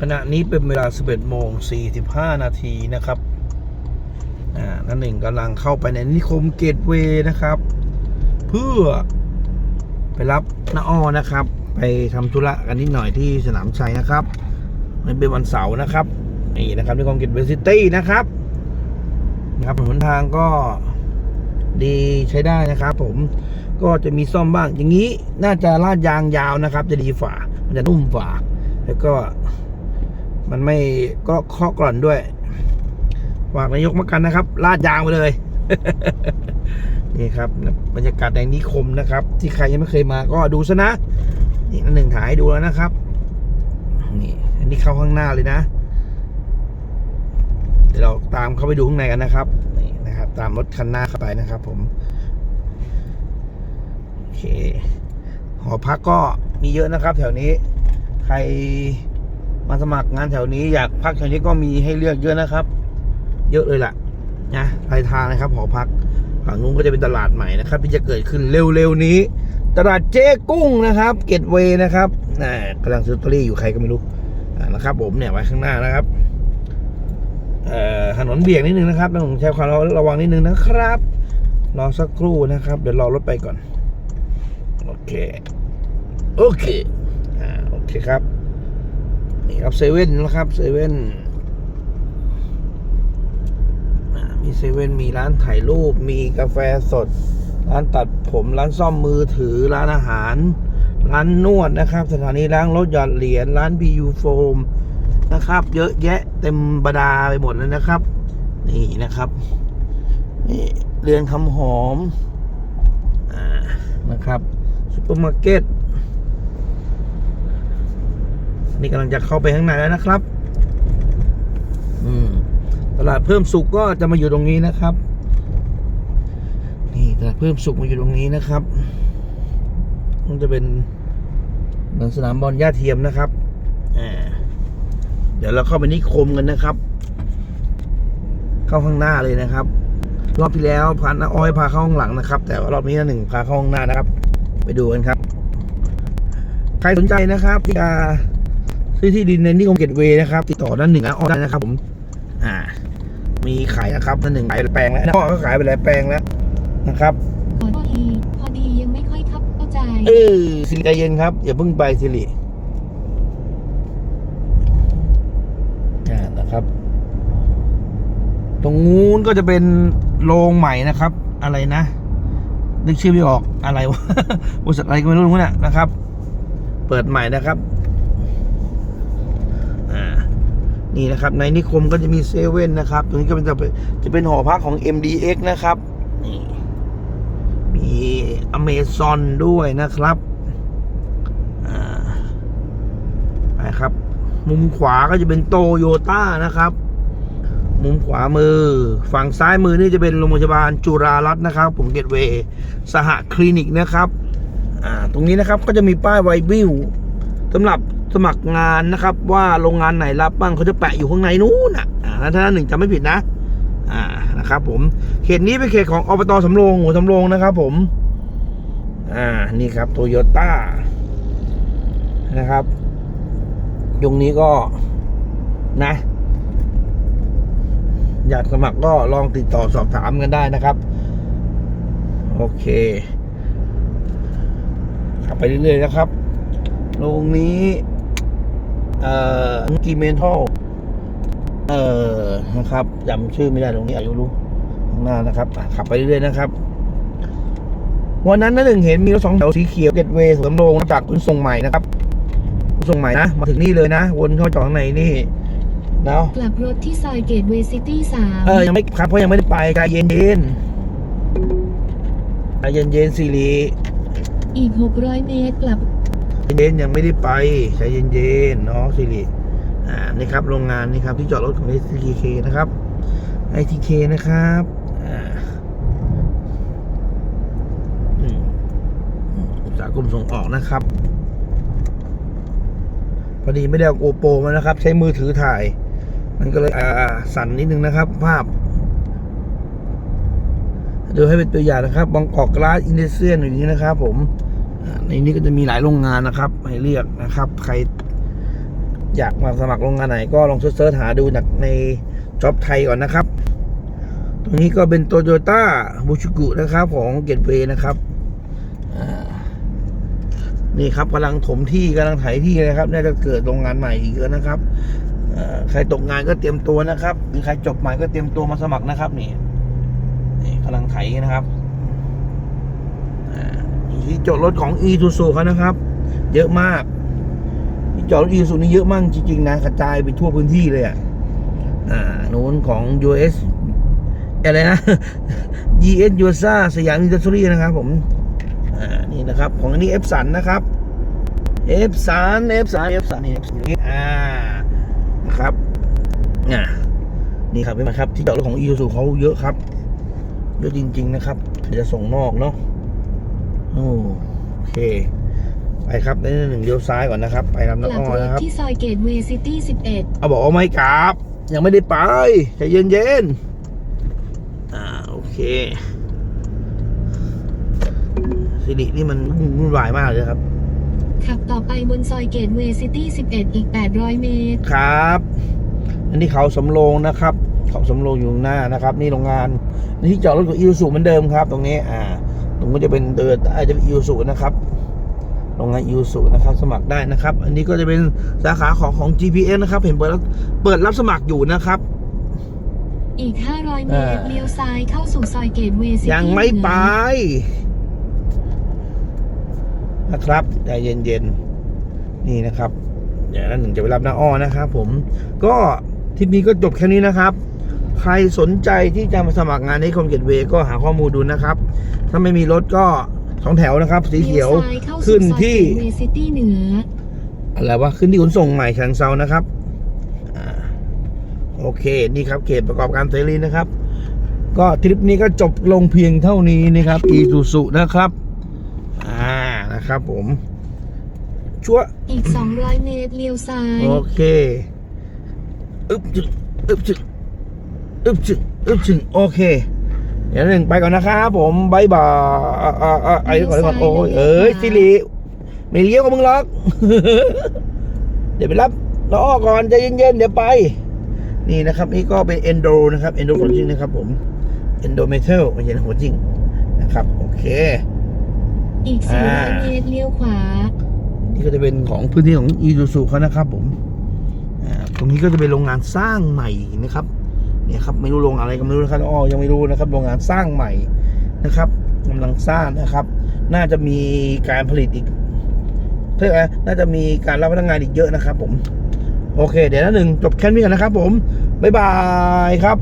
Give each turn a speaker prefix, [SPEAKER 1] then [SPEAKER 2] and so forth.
[SPEAKER 1] ขณะนี้เป็นเวลา 11 โมง 45 นาทีนะครับอ่านั่นหนึ่งกำลังเข้าไปในนิคมเกตเวย์นะครับ เพื่อไปรับน้าอ้อนะครับ ไปทำธุระกันนิดหน่อยที่สนามชัยนะครับมันเป็นวันเสาร์นะครับนี่นะครับนิคมเกตเวย์ซิตี้นะครับนะครับหนทางก็ดีใช้ได้นะครับ ผมก็จะมีซ่อมบ้างอย่างนี้น่าจะลาดยางยาวนะครับ จะดีฝ่ามันจะนุ่มฝ่าแล้วก็ มันไม่ก็เคาะกร่อนด้วยฝากนายกมากันนะครับ ลาดยางไปเลย นี่ครับ บรรยากาศในนิคมนะครับ ที่ใครยังไม่เคยมาก็ดูซะนะ นี่อันหนึ่งถ่ายดูแล้วนะครับ นี่ อันนี้เข้าข้างหน้าเลยนะ เดี๋ยวเราตามเข้าไปดูข้างในกันนะครับ นี่นะครับ ตามรถคันหน้าเข้าไปนะครับ ผม โอเค หอพักก็มีเยอะนะครับ แถวนี้ ใคร มาสมัครงานแถวนี้อยากพักแถวนี้ก็มีให้เลือกเยอะนะครับ เยอะเลยล่ะนะปลายทางนะครับหอพักฝั่งนู้นก็จะเป็นตลาดใหม่นะครับที่จะเกิดขึ้นเร็วๆนี้ ตลาดเจ๊กุ้งนะครับ เกตเวย์นะครับนะกำลังซื้อตอรี่อยู่ใครก็ไม่รู้นะครับ ผมเนี่ยไว้ข้างหน้านะครับถนนเบี่ยงนิดนึงนะครับต้องใช้ความระวังนิดนึงนะครับรอสักครู่นะครับ เดี๋ยวรอรถไปก่อน โอเค โอเคอ่าโอเคครับ นี่ครับเซเว่นนะครับเซเว่นมีเซเว่นมีร้านถ่ายรูป มีกาแฟสด ร้านตัดผมร้านซ่อมมือถือร้านอาหาร ร้านนวดนะครับ สถานีล้างรถหยอดเหรียญร้านบียูโฟมนะครับ เยอะแยะเต็มบดาไปหมดเลยนะครับ นี่นะครับนี่เรือนคำหอมอ่านะครับซุปเปอร์มาร์เก็ต นี่กำลังจะเข้าไปข้างในแล้วนะครับอืมตลาดเพิ่มสุกก็จะมาอยู่ตรงนี้นะครับ นี่ตลาดเพิ่มสุกมาอยู่ตรงนี้นะครับ มันจะเป็นเหมือนสนามบอลหญ้าเทียมนะครับอ่าเดี๋ยวเราเข้าไปนิคมกันนะครับ เข้าข้างหน้าเลยนะครับ รอบที่แล้วพาน้าอ้อยพาเข้าข้างหลังนะครับ แต่ว่ารอบนี้น้าหนึ่งพาเข้าข้างหน้านะครับ ไปดูกันครับ ใครสนใจนะครับที่จะ ซื้อที่ดินในนิคมเกตเวย์นะครับ ติดต่อด้านหนึ่งนะอ้อได้นะครับ ผม อ่า มีขายนะครับด้านหนึ่งขายแปลงแล้วอ้อก็ขายไปหลายแปลงแล้วนะครับ
[SPEAKER 2] ขอโทษทีพอดียังไม่ค่อยครับเข้าใจ
[SPEAKER 1] เออสิริใจเย็นครับอย่าเพิ่งไปสิริอ่านะครับ ตรงนู้นก็จะเป็นโรงใหม่นะครับ อะไรนะนึกชื่อไม่ออกอะไรวะบริษัทอะไรก็ไม่รู้นู้นน่ะนะครับ เปิดใหม่นะครับ อ่า นี่นะครับ ในนิคมก็จะมีเซเว่นนะครับ ตรงนี้ก็เป็นจะเป็นจะเป็นหอพักของ MDX นะครับ นี่มีอเมซอนด้วยนะครับอ่าไปครับ มุมขวาก็จะเป็นโตโยต้านะครับ มุมขวามือ ฝั่งซ้ายมือนี่จะเป็นโรงพยาบาลจุฬารัตน์นะครับผมเกตเวย์สหคลินิกนะครับอ่าตรงนี้นะครับก็จะมีป้ายไวบิวสำหรับ สมัครงานนะครับ ว่าโรงงานไหนรับบ้างเขาจะแปะอยู่ข้างในนู้นอะถ้าหนึ่งจำไม่ผิดนะ อ่านะครับ ผมเขตนี้เป็นเขตของอบตสำโรงหัวสำโรงนะครับ ผม อ่านี่ครับโตโยต้านะครับยงนี้ก็นะ อยากสมัครก็ลองติดต่อสอบถามกันได้นะครับ โอเคขับไปเรื่อยๆนะครับ ตรงนี้ เอ่อกีเมนทัลเอ่อนะครับจำชื่อไม่ได้ตรงนี้อายุรู้ข้างหน้านะครับอะขับไปเรื่อยๆนะครับวันนั้นนะหนึ่งเห็นมีรถสองแถวสีเขียวเกตเวย์สำโรงจากขนส่งใหม่นะครับขนส่งใหม่นะ มาถึงนี่เลยนะ วนเข้าจอดข้างในนี่เนาะ
[SPEAKER 2] กลับรถที่ซอยเกตเวย์ซิตี้สาม
[SPEAKER 1] เออยังไม่ครับเพราะยังไม่ได้ไปใจเย็นเย็นๆใจเย็นเย็นๆสิริ
[SPEAKER 2] อีก600เมตรกลับ
[SPEAKER 1] เย็นยังไม่ได้ไปใจเย็นเย็นๆเนาะสิริอ่านี่ครับโรงงานนี่ครับที่จอดรถของ STK นะครับ ITK นะครับอ่าอุตสาหกรรมส่งออกนะครับพอดีไม่ได้เอาโกโปรมานะครับ ใช้มือถือถ่าย มันก็เลยอ่าสั่นนิดนึงนะครับ ภาพดูให้เป็นตัวอย่างนะครับบางกอกกลาสอินเดเซียนอย่างนี้นะครับ ผม ในนี้ก็จะมีหลายโรงงานนะครับ ให้เลือกนะครับ ใครอยากมาสมัครโรงงานไหนก็ลองเสิร์ชหาดูจากในจ็อบไทยก่อนนะครับ ตรงนี้ก็เป็นโตโยต้าบูชิกุนะครับ ของเกตเวย์นะครับนี่ครับกำลังถมที่กำลังไถที่นะครับน่าจะเกิดโรงงานใหม่อีกแล้วนะครับใครตกงานก็เตรียมตัวนะครับหรือใครจบใหม่ก็เตรียมตัวมาสมัครนะครับ นี่นี่กำลังไถนะครับ ที่จอดรถของ e 2 0เขานะครับ เยอะมากที่จอดรถ e 2 0นี่เยอะมากจริงๆนะกระจายไปทั่วพื้นที่เลยอะอ่านู้นของ US อะไรนะ GS u s a สยามอินดัสทรีนะครับผม อ่า นี่นะครับ ของอันนี้ F สันนะครับ F สัน F สัน F สันนี่ F สันอ่า นะครับ อ่า นี่ครับเห็นไหมครับ ที่จอดรถของ e ู u เขาเยอะครับ เยอะจริง ๆ นะครับ เดี๋ยวจะส่งนอกเนาะ โอโอเค ไปครับในหนึ่งเลี้ยวซ้ายก่อนนะครับ ไปลำ
[SPEAKER 2] กลั
[SPEAKER 1] น้ำ
[SPEAKER 2] บ
[SPEAKER 1] อ้อ
[SPEAKER 2] รถ
[SPEAKER 1] นะครับ
[SPEAKER 2] ที่ซอยเกตเวย์ซิตี้11
[SPEAKER 1] เอาบอกว่าไม่กลับ ยังไม่ได้ไปใจเย็นๆอ่าโอเคสิรินี่มันวุ่นวายมากเลยครับ
[SPEAKER 2] ขับต่อไปบนซอยเกตเวย์ซิตี้11อีก800เมตร
[SPEAKER 1] ครับ อันนี้เขาสำโรงนะครับ เขาสำโรงอยู่ข้างหน้านะครับ นี่โรงงานนี่ที่จอดรถของอิวสุเหมือนเดิมครับ ตรงนี้ อ่า ตรงก็จะเป็นเดินอาจจะเป็นอิวสุนะครับโรงงานอิวสุนะครับ สมัครได้นะครับ อันนี้ก็จะเป็นสาขาของของ GPS นะครับ เห็นเปิดรับเปิดรับสมัครอยู่นะครับ
[SPEAKER 2] อีก 500 เมตร
[SPEAKER 1] อ่า
[SPEAKER 2] เลี้ยวซ้ายเข้าสู่ซอยเกตเวย์ซิตี้
[SPEAKER 1] ยังไม่ไป นะครับใจเย็นๆ นี่นะครับ เดี๋ยวนั้นหนึ่งจะไปรับน้าอ้อนะครับผม ก็ทริปนี้ก็จบแค่นี้นะครับ ใครสนใจที่จะมาสมัครงานในคอมเกตเวย์ก็หาข้อมูลดูนะครับ ถ้าไม่มีรถก็สองแถวนะครับ สีเขียว
[SPEAKER 2] ลี้ซ้ายเข้า
[SPEAKER 1] ขึ้
[SPEAKER 2] สู่
[SPEAKER 1] น
[SPEAKER 2] ซอย
[SPEAKER 1] ที่
[SPEAKER 2] เกตเวย์ซิตี้เหนือ
[SPEAKER 1] อะไรวะขึ้นที่ขนส่งใหม่ฉะเชิงเซานะครับอ่าโอเค นี่ครับเขตประกอบการเสรีนะครับ ก็ทริปนี้ก็จบลงเพียงเท่านี้นะครับอีซูซุนะครับอ่านะครับผมชั่ว
[SPEAKER 2] อีก 200 เมตรเลี้ยวซ้าย
[SPEAKER 1] โอเค อึบจึงอึบจึง อึบจึงอึบจึงโอเคเดี๋ยวหนึ่งไปก่อนนะครับผมบายบายอ่าอ่าอ่าไอ้ก่อนไอ้ก่อนโอ้ยเอ้ยสิริไม่เลี้ยวกับมึงหรอก เดี๋ยวไปรับล้อก่อนใจเย็นๆเดี๋ยวไป นี่นะครับ นี่ก็เป็น endo นะครับ endo หัวจริงนะครับผม endo metal ไม่ใช่หัวจริงนะครับ โอเค
[SPEAKER 2] อีก
[SPEAKER 1] อ่า
[SPEAKER 2] 400เมตรเลี้ยวขวา
[SPEAKER 1] นี่ก็จะเป็นของพื้นที่ของอีซูซูเขานะครับผมอ่าตรงนี้ก็จะเป็นโรงงานสร้างใหม่นะครับ เนี่ยครับไม่รู้โรงงานอะไรก็ไม่รู้นะครับอ๋อยังไม่รู้นะครับโรงงานสร้างใหม่นะครับกำลังสร้างนะครับ น่าจะมีการผลิตอีกเท่าไหร่น่าจะมีการรับพนักงานอีกเยอะนะครับ ผม โอเค เดี๋ยวนะหนึ่งจบแค่นี้กันนะครับ ผมบ๊ายบายครับ